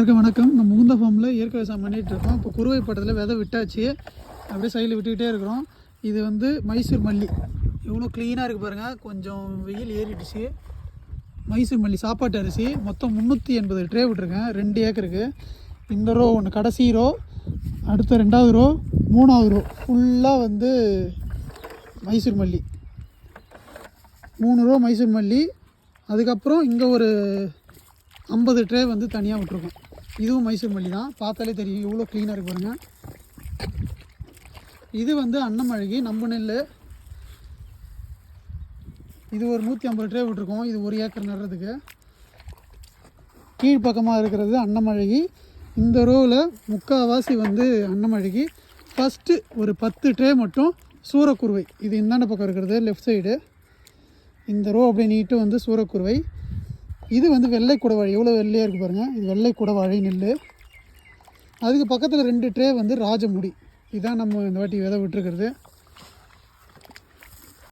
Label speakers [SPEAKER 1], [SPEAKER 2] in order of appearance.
[SPEAKER 1] வணக்கம் வணக்கம். நம்ம முகுந்த ஃபார்மில் இயற்கை விவசாயம் பண்ணிகிட்டு இருக்கோம். இப்போ குறுவை பட்டத்தில் விதை விட்டாச்சு. அப்படியே சைடில் விட்டுக்கிட்டே இருக்கிறோம். இது வந்து மைசூர் மல்லி. இவ்வளோ க்ளீனாக இருக்குது பாருங்கள் கொஞ்சம் வெயில் ஏறிடுச்சு. மைசூர் மல்லி சாப்பாட்டு அரிசி. மொத்தம் முந்நூற்றி எண்பது ட்ரே விட்டுருக்கேன். ரெண்டு ஏக்கருக்கு. இந்த ரோ ஒன்று கடைசி ரோ அடுத்த ரெண்டாவது ரோ மூணாவது ரோ ஃபுல்லாக வந்து மைசூர் மல்லி. மூணு ரோ மைசூர் மல்லி. அதுக்கப்புறம் இங்கே ஒரு ஐம்பது ட்ரே வந்து தனியாக விட்ருக்கோம் இதுவும் மைசூர் மல்லி தான். பார்த்தாலே தெரியும். இவ்வளோ க்ளீனாக இருக்கு பாருங்கள் இது வந்து அன்னமழகி நம்ம நெல் இது ஒரு நூற்றி ஐம்பது ட்ரே விட்டுருக்கோம். இது ஒரு ஏக்கர் நடுறதுக்கு. கீழ்ப்பக்கமாக இருக்கிறது அன்னமழகி இந்த ரோவில் முக்கால்வாசி வந்து அன்னமழகி ஃபஸ்ட்டு ஒரு பத்து ட்ரே மட்டும் சூரக்குருவை. இது இந்தாண்ட பக்கம் இருக்கிறது லெஃப்ட் சைடு இந்த ரோ அப்படியே நீட்டு வந்து சூரக்குருவை. இது வந்து வெள்ளை குடவாழி எவ்வளோ வெள்ளையாக இருக்குது பாருங்கள் இது வெள்ளை குடவாழி நெல் அதுக்கு பக்கத்தில் ரெண்டு ட்ரே வந்து ராஜமுடி. இதுதான் நம்ம இந்த வாட்டி விதை விட்டுருக்கிறது.